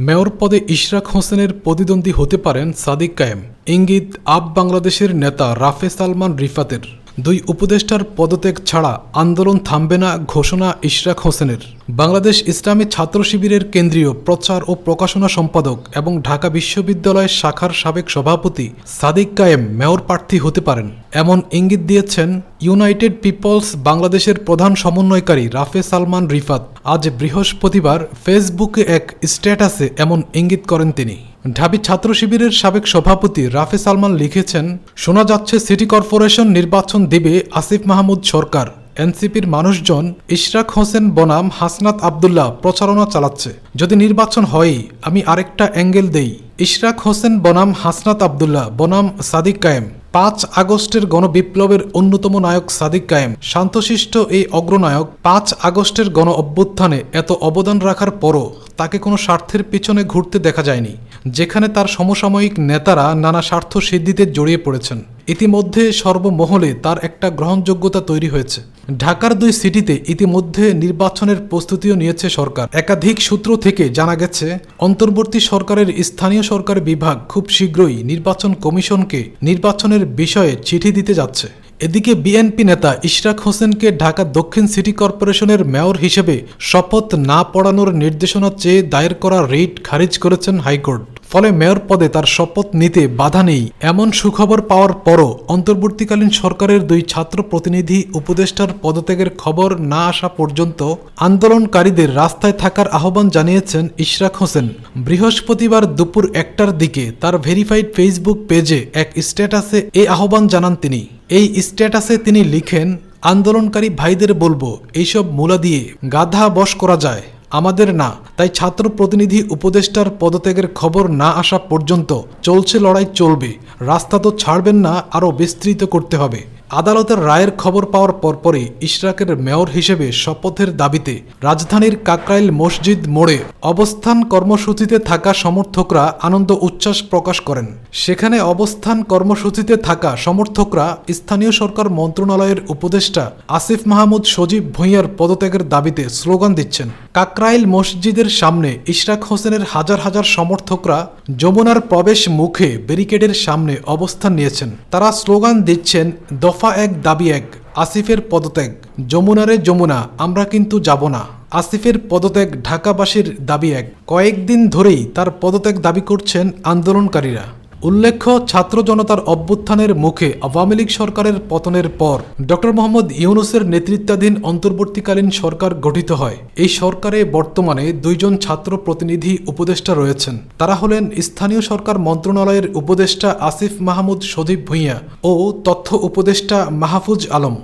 Mayor পদে ইশরাক হোসেনের প্রতিদ্বন্দ্বী হতে পারেন সাদিক কায়েম। ইঙ্গিত, আপ বাংলাদেশের নেতা রাফে সালমান রিফাতের। দুই উপদেষ্টার পদত্যাগ ছাড়া আন্দোলন থামবে না ঘোষণা ইশরাক হোসেনের। বাংলাদেশ ইসলামী ছাত্র শিবিরের কেন্দ্রীয় প্রচার ও প্রকাশনা সম্পাদক এবং ঢাকা বিশ্ববিদ্যালয় শাখার সাবেক সভাপতি সাদিক কায়েম মেয়র প্রার্থী হতে পারেন। এমন ইঙ্গিত দিয়েছেন ইউনাইটেড পিপলস বাংলাদেশের প্রধান সমন্বয়কারী রাফে সালমান রিফাত। আজ বৃহস্পতিবার ফেসবুকে এক স্ট্যাটাসে এমন ইঙ্গিত করেন তিনি। ঢাবি ছাত্র শিবিরের সাবেক সভাপতি রাফে সালমান লিখেছেন, শোনা যাচ্ছে সিটি কর্পোরেশন নির্বাচন দেবে আসিফ মাহমুদ সরকার। এনসিপির মানুষজন ইশরাক হোসেন বনাম, হাসনাত আবদুল্লাহ প্রচারণা চালাচ্ছে। যদি নির্বাচন হয়, আমি আরেকটা অ্যাঙ্গেল দেই। ইশরাক হোসেন বনাম, হাসনাত আবদুল্লাহ, বনাম সাদিক কায়েম। পাঁচ আগস্টের গণবিপ্লবের অন্যতম নায়ক সাদিক কায়েম। শান্তশিষ্ট এই অগ্রনায়ক পাঁচ আগস্টের গণ অভ্যুত্থানে এত অবদান রাখার পরও তাকে কোনো স্বার্থের পিছনে ঘুরতে দেখা যায়নি, যেখানে তার সমসাময়িক নেতারা নানা স্বার্থ সিদ্ধিতে জড়িয়ে পড়েছেন। ইতিমধ্যে সর্বমহলে তার একটা গ্রহণযোগ্যতা তৈরি হয়েছে। ঢাকার দুই সিটিতে ইতিমধ্যে নির্বাচনের প্রস্তুতিও নিয়েছে সরকার। একাধিক সূত্র থেকে জানা গেছে, অন্তর্বর্তী সরকারের স্থানীয় সরকার বিভাগ খুব শীঘ্রই নির্বাচন কমিশনকে নির্বাচনের বিষয়ে চিঠি দিতে যাচ্ছে। এদিকে বিএনপি নেতা ইশরাক হোসেনকে ঢাকা দক্ষিণ সিটি কর্পোরেশনের মেয়র হিসেবে শপথ না পড়ানোর নির্দেশনা চেয়ে দায়ের করা রিট খারিজ করেছেন হাইকোর্ট। ফলে মেয়র পদে তার শপথ নিতে বাধা নেই। এমন সুখবর পাওয়ার পরও অন্তর্বর্তীকালীন সরকারের দুই ছাত্র প্রতিনিধি উপদেষ্টার পদত্যাগের খবর না আসা পর্যন্ত আন্দোলনকারীদের রাস্তায় থাকার আহ্বান জানিয়েছেন ইশরাক হোসেন। বৃহস্পতিবার দুপুর একটার দিকে তার ভেরিফাইড ফেসবুক পেজে এক স্ট্যাটাসে এ আহ্বান জানান তিনি। এই স্ট্যাটাসে তিনি লিখেন, আন্দোলনকারী ভাইদের বলব, এইসব মূলা দিয়ে গাধা বশ করা যায়। আমাদের না, তাই ছাত্র প্রতিনিধি উপদেষ্টার পদত্যাগের খবর না আসা পর্যন্ত চলছে লড়াই চলবে। রাস্তা তো ছাড়বেন না, আরও বিস্তৃত করতে হবে। আদালতের রায়ের খবর পাওয়ার পরপরই ইশরাকের মেয়র হিসেবে শপথের দাবিতে রাজধানীর কাকরাইল মসজিদ মোড়ে অবস্থান কর্মসূচিতে থাকা সমর্থকরা আনন্দ উচ্ছ্বাস প্রকাশ করেন। সেখানে অবস্থান কর্মসূচিতে থাকা সমর্থকরা স্থানীয় সরকার মন্ত্রণালয়ের উপদেষ্টা আসিফ মাহমুদ সজীব ভূঁইয়ার পদত্যাগের দাবিতে স্লোগান দিচ্ছেন। কাকরাইল মসজিদের সামনে ইশরাক হোসেনের হাজার হাজার সমর্থকরা যমুনার প্রবেশ মুখে ব্যারিকেডের সামনে অবস্থান নিয়েছেন। তারা স্লোগান দিচ্ছেন, দফা এক, দাবি এক, আসিফের পদত্যাগ, যমুনারে যমুনা, আমরা কিন্তু যাব না। আসিফের পদত্যাগ ঢাকাবাসীর দাবি এক। কয়েকদিন ধরেই তার পদত্যাগ দাবি করছেন আন্দোলনকারীরা। উল্লেখ্য, ছাত্র জনতার অভ্যুত্থানের মুখে আওয়ামী লীগ সরকারের পতনের পর ডক্টর মোহাম্মদ ইউনুসের নেতৃত্বাধীন অন্তর্বর্তীকালীন সরকার গঠিত হয়। এই সরকারে বর্তমানে দুইজন ছাত্র প্রতিনিধি উপদেষ্টা রয়েছেন। তারা হলেন স্থানীয় সরকার মন্ত্রণালয়ের উপদেষ্টা আসিফ মাহমুদ সদীপ ভূঁইয়া ও তথ্য উপদেষ্টা মাহফুজ আলম।